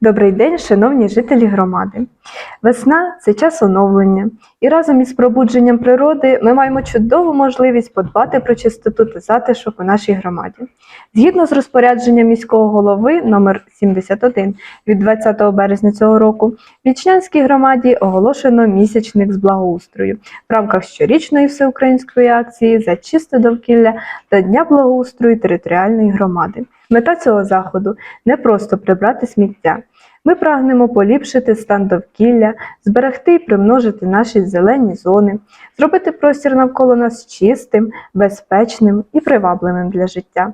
Добрий день, шановні жителі громади. Весна це час оновлення, і разом із пробудженням природи ми маємо чудову можливість подбати про чистоту та затишок у нашій громаді. Згідно з розпорядженням міського голови номер 71 від 20 березня цього року, в Вічнянській громаді оголошено місячник з благоустрою в рамках щорічної всеукраїнської акції за чисте довкілля та Дня благоустрою територіальної громади. Мета цього заходу не просто прибрати сміття. Ми прагнемо поліпшити стан довкілля, зберегти і примножити наші зелені зони, зробити простір навколо нас чистим, безпечним і привабливим для життя.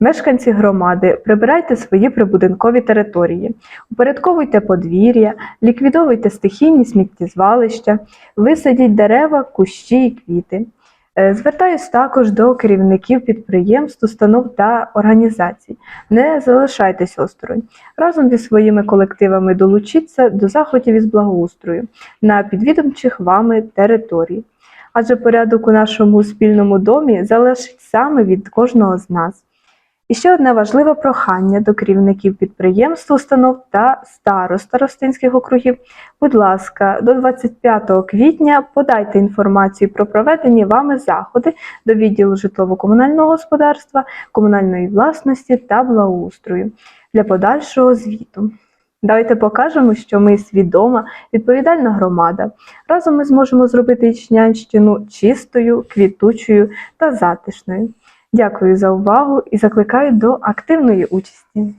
Мешканці громади, прибирайте свої прибудинкові території, упорядковуйте подвір'я, ліквідовуйте стихійні сміттєзвалища, висадіть дерева, кущі і квіти. Е, Звертаюсь також до керівників підприємств, установ та організацій. Не залишайтесь осторонь. Разом зі своїми колективами долучіться до заходів із благоустрою на підвідомчих вами території. Адже порядок у нашому спільному домі залежить саме від кожного з нас. І ще одне важливе прохання до керівників підприємств, установ та старост старостинських округів. Будь ласка, до 25 квітня подайте інформацію про проведені вами заходи до відділу житлово-комунального господарства, комунальної власності та благоустрою для подальшого звіту. Давайте покажемо, що ми свідома, відповідальна громада. Разом ми зможемо зробити Ічнянщину чистою, квітучою та затишною. Дякую за увагу і закликаю до активної участі.